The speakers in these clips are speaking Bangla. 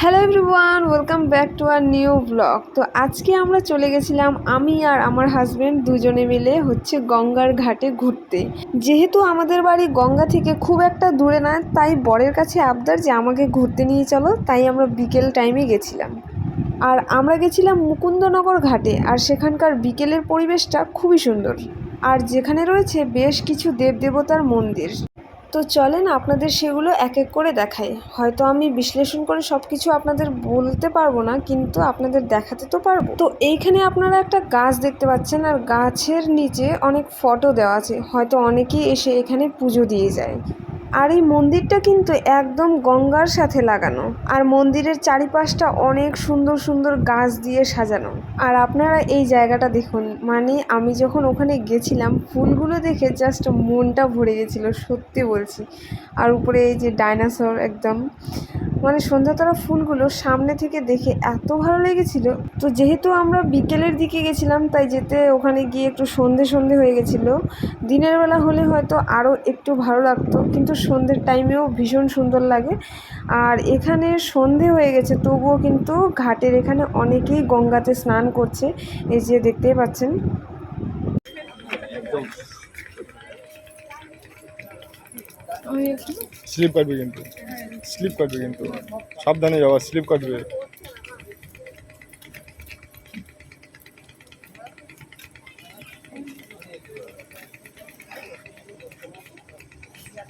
Hello everyone welcome back to our new blog তো আজকে আমরা চলে গেছিলাম আমি আর আমার হাজব্যান্ড দুজনে মিলে হচ্ছে গঙ্গার ঘাটে ঘুরতে। যেহেতু আমাদের বাড়ি গঙ্গা থেকে খুব একটা দূরে না, তাই বরের কাছে আবদার যে আমাকে ঘুরতে নিয়ে চলো, তাই আমরা বিকেল টাইমে গেছিলাম। আর আমরা গেছিলাম মুকুন্দনগর ঘাটে, আর সেখানকার বিকেলের পরিবেশটা খুবই সুন্দর। আর যেখানে রয়েছে বেশ কিছু দেবদেবতার মন্দির। তো চলেন আপনাদের সেগুলো এক এক করে দেখাই। হয়তো আমি বিশ্লেষণ করে সব কিছু আপনাদের বলতে পারব না, কিন্তু আপনাদের দেখাতে তো পারব। তো এইখানে আপনারা একটা গাছ দেখতে পাচ্ছেন, আর গাছের নিচে অনেক ফটো দেওয়া আছে। হয়তো অনেকেই এসে এখানে পুজো দিয়ে যায়। আর এই মন্দিরটা কিন্তু একদম গঙ্গার সাথে লাগানো। আর মন্দিরের চারিপাশটা অনেক সুন্দর সুন্দর গাছ দিয়ে সাজানো। আর আপনারা এই জায়গাটা দেখুন মানে আমি যখন ওখানে গেছিলাম, ফুলগুলো দেখে জাস্ট মনটা ভরে গেছিল, সত্যি বলছি। আর উপরে এই যে ডাইনাসর একদম মানে সন্ধ্যাতারা ফুলগুলো সামনে থেকে দেখে এত ভালো লেগেছিল। তো যেহেতু আমরা বিকেলের দিকে গেছিলাম, তাই যেতে ওখানে গিয়ে একটু সন্ধে সন্ধে হয়ে গেছিল। দিনের বেলা হলে হয়তো আরও একটু ভালো লাগতো, কিন্তু সন্ধ্যের টাইমেও ভীষণ সুন্দর লাগে। আর এখানে সন্ধে হয়ে গেছে, তবুও কিন্তু ঘাটের এখানে অনেকেই গঙ্গাতে স্নান করছে, এই যে দেখতেই পাচ্ছেন। স্লিপ কাটবে কিন্তু। স্লিপ কাটবে কিন্তু। সাবধানে যাওয়া স্লিপ কাটবে।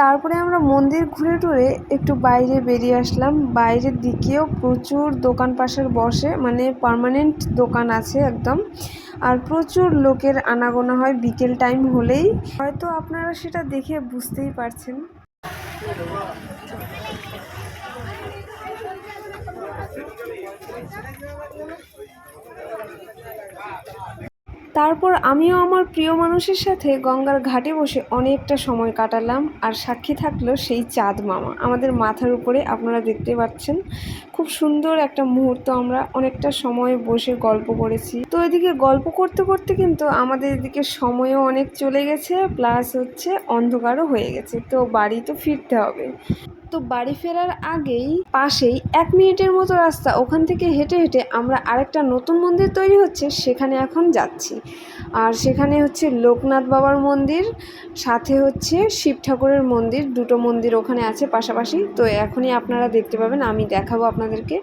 তারপরে আমরা মন্দির ঘুরে টুরে একটু বাইরে বেরিয়ে আসলাম। বাইরের দিকেও প্রচুর দোকান পাশের বসে মানে পার্মানেন্ট দোকান আছে একদম। আর প্রচুর লোকের আনাগোনা হয় বিকেল টাইম হলেই। হয়তো আপনারা সেটা দেখে বুঝতেই পারছেন। তারপর আমিও আমার প্রিয় মানুষের সাথে গঙ্গার ঘাটে বসে অনেকটা সময় কাটালাম আর সাক্ষী থাকল সেই চাঁদ মামা। আমাদের মাথার উপরে আপনারা দেখতে পাচ্ছেন। খুব সুন্দর একটা মুহূর্ত আমরা অনেকটা সময় বসে গল্প করেছি। তো এদিকে গল্প করতে করতে কিন্তু আমাদের এদিকে সময়ও অনেক চলে গেছে, প্লাস হচ্ছে অন্ধকারও হয়ে গেছে। তো বাড়ি তো ফিরতে হবে। তো বাড়ি ফেরার আগেই, পাশেই এক মিনিটের মতো রাস্তা, ওখান থেকে হেঁটে হেঁটে আমরা আরেকটা নতুন মন্দির তৈরি হচ্ছে, সেখানে এখন যাচ্ছি। আর সেখানে হচ্ছে লোকনাথ বাবার মন্দির, সাথে হচ্ছে শিব ঠাকুরের মন্দির, দুটো মন্দির ওখানে আছে পাশাপাশি। তো এখনই আপনারা দেখতে পাবেন, আমি দেখাবো আপনাদেরকে।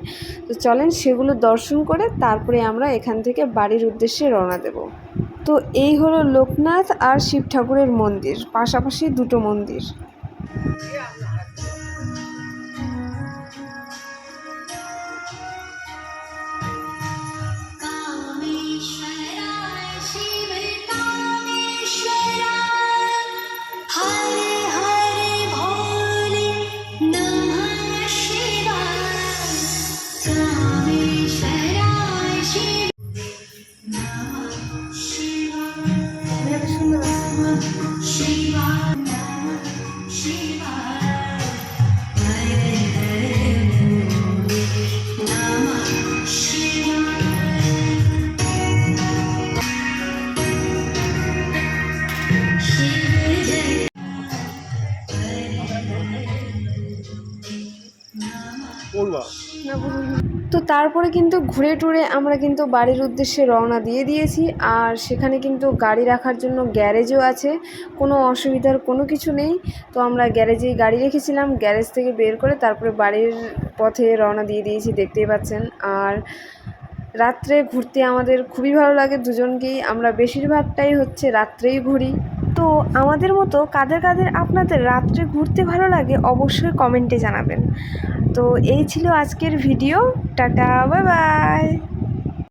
তো চলেন সেগুলো দর্শন করে তারপরে আমরা এখান থেকে বাড়ির উদ্দেশ্যে রওনা দেব। তো এই হলো লোকনাথ আর শিব ঠাকুরের মন্দির, পাশাপাশি দুটো মন্দির। তো তারপরে কিন্তু ঘুরে টুরে আমরা কিন্তু বাড়ির উদ্দেশ্যে রওনা দিয়ে দিয়েছি, আর সেখানে কিন্তু গাড়ি রাখার জন্য গ্যারেজও আছে, কোনো অসুবিধার কোনো কিছু নেই। তো আমরা গ্যারেজেই গাড়ি রেখেছিলাম, গ্যারেজ থেকে বের করে তারপরে বাড়ির পথে রওনা দিয়ে দিয়েছি, দেখতেই পাচ্ছেন। আর রাত্রে ঘুরতে আমাদের খুবই ভালো লাগে, দুজনকেই। আমরা বেশিরভাগটাই হচ্ছে রাত্রেই ঘুরি। তো আমাদের মতো কাদের কাদের আপনাদের রাত্রে ঘুরতে ভালো লাগে অবশ্যই কমেন্টে জানাবেন। তো এই ছিল আজকের ভিডিও। Tata, bye bye.